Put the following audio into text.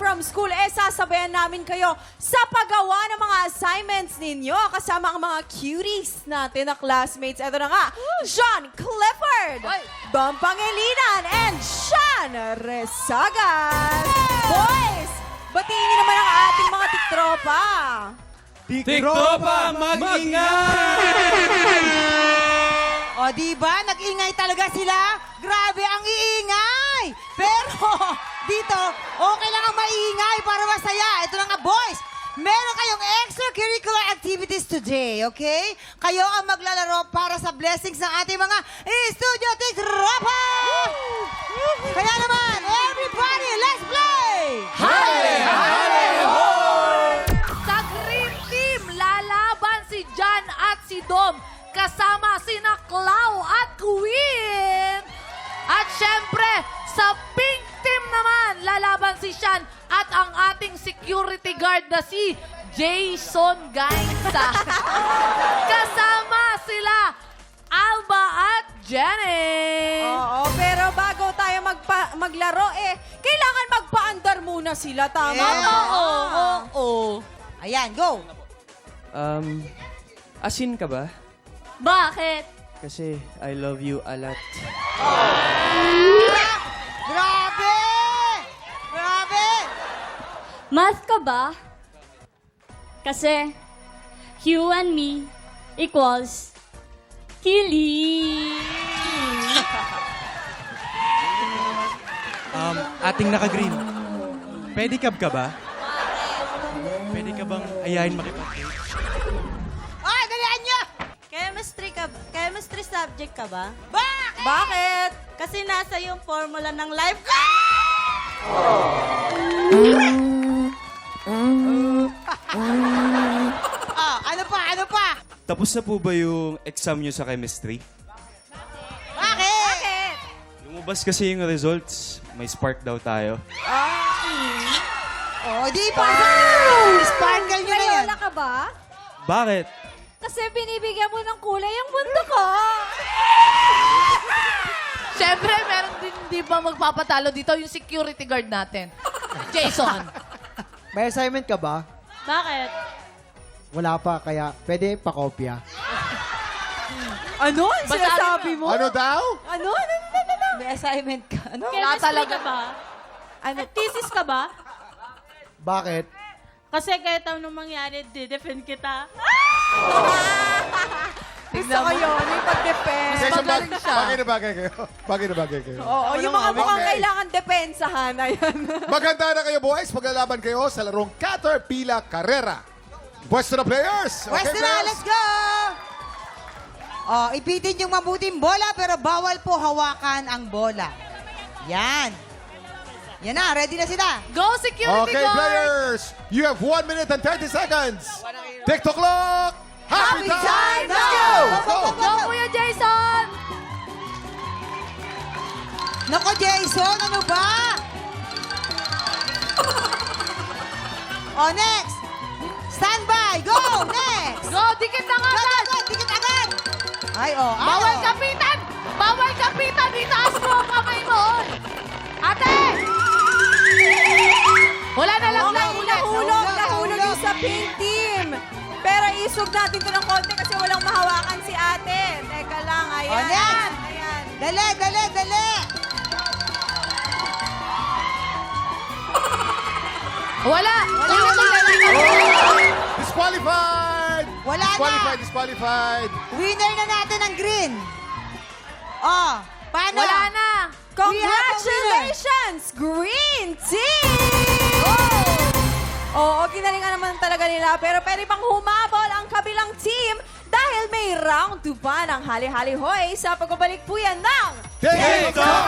from school, eh sasabayan namin kayo sa paggawa ng mga assignments ninyo kasama ang mga cuties natin na classmates. Ito na nga, John Clifford. Bam Pangilinan, and Sean Resagas. Boys, batiin niyo naman ang ating mga tiktropa. Tiktropa, mag-ingat! O, di ba? Nag-ingay talaga sila. Grabe ang iingay. Pero, dito, okay lang ang maingay para masaya. Ito na nga, boys. Meron kayong extracurricular activities today, okay? Kayo ang maglalaro para sa blessings ng ating mga studio tiktropa! Kaya naman, everybody, let's play! Sa Green Team, lalaban si Jan at si Dom. Kasama sina Clau at Queen. At syempre, Sean at ang ating security guard na si Jason Gainsa. Kasama sila Alba at Jenny. Oo, pero bago tayo magpa- maglaro, eh, kailangan magpaandar muna sila, tama Yeah. ba? Oo, oo. Ayan, go! Um, asin ka ba? Bakit? Kasi I love you a lot. Grabe! Grabe! Math ka ba? Kasi you and me equals Kili. Um, ating naka-green. Pedicab ka ba? Pwede ka bang ayahin makipag-date? Ay, dalian nyo! Chemistry ka chemistry subject ka ba? Bakit? Bakit? Kasi nasa yung formula ng life ko. Tapos na po ba yung exam nyo sa chemistry? Bakit? Bakit? Lumabas kasi yung results. May spark daw tayo. Oh, di pa. Sparkle nyo na yan. Lola ka ba? Bakit? Kasi binibigyan mo ng kulay ang mundo ko. Siyempre, meron din di ba magpapatalo dito yung security guard natin. Jason. May assignment ka ba? Bakit? Wala pa, kaya pwede pakopya. Ano? Ang Basahin sinasabi mo? Ano daw? Ano? Ano? Ano? Ano? ano? May assignment ka. Ano? Wala talaga. ka ba? Ano? Thesis ka ba? Bakit? Kasi kahit anong mangyari, di-defend kita. Gusto ko yun, yung pag-defense. Session ba- magaling siya. Bagay na bagay kayo. Bagay na bagay kayo. Oo, yung mga mukhang Okay. kailangan depensahan. Ayan. Maganda na kayo boys. Maglalaban kayo sa larong Caterpillar Carrera. Pwesto na players. Pwesto na, girls? let's go! Oh, ipitin yung mabuting bola pero bawal po hawakan ang bola. Yan. Yan na, ready na sila. Go security Okay, guard! players. You have 1 minute and 30 seconds. TikTok clock. Happy, Happy time! Let's go. Let's go. Go, Kuya Jason! Nako, Jason, ano ba? oh, next. Stand by. Go, next. Go, dikit na nga Go, go, go. Dikit agad. Ay, oh. ay, Bawal oh. kapitan! Bawal kapitan! Itaas mo ang kamay mo! Ate! Wala na lang lang ulit. nahulog, Nahulog, yung sa pink team. Pero isog natin to ng konti kasi walang mahawakan si ate. Teka lang, ayan. Oh, next. Ayan. Dali, dali, dali. Wala! Wala, Wala wala, lang. Disqualified. Wala na. disqualified, Disqualified. Winner na natin ang green. Oh, paano? Wala na! Congratulations, Green Team! Oo, ginalingan naman talaga nila. Pero pwede pang humabol ang kabilang team dahil may round 2 pa ng hali-hali hoy sa pagbabalik po yan ng TikTok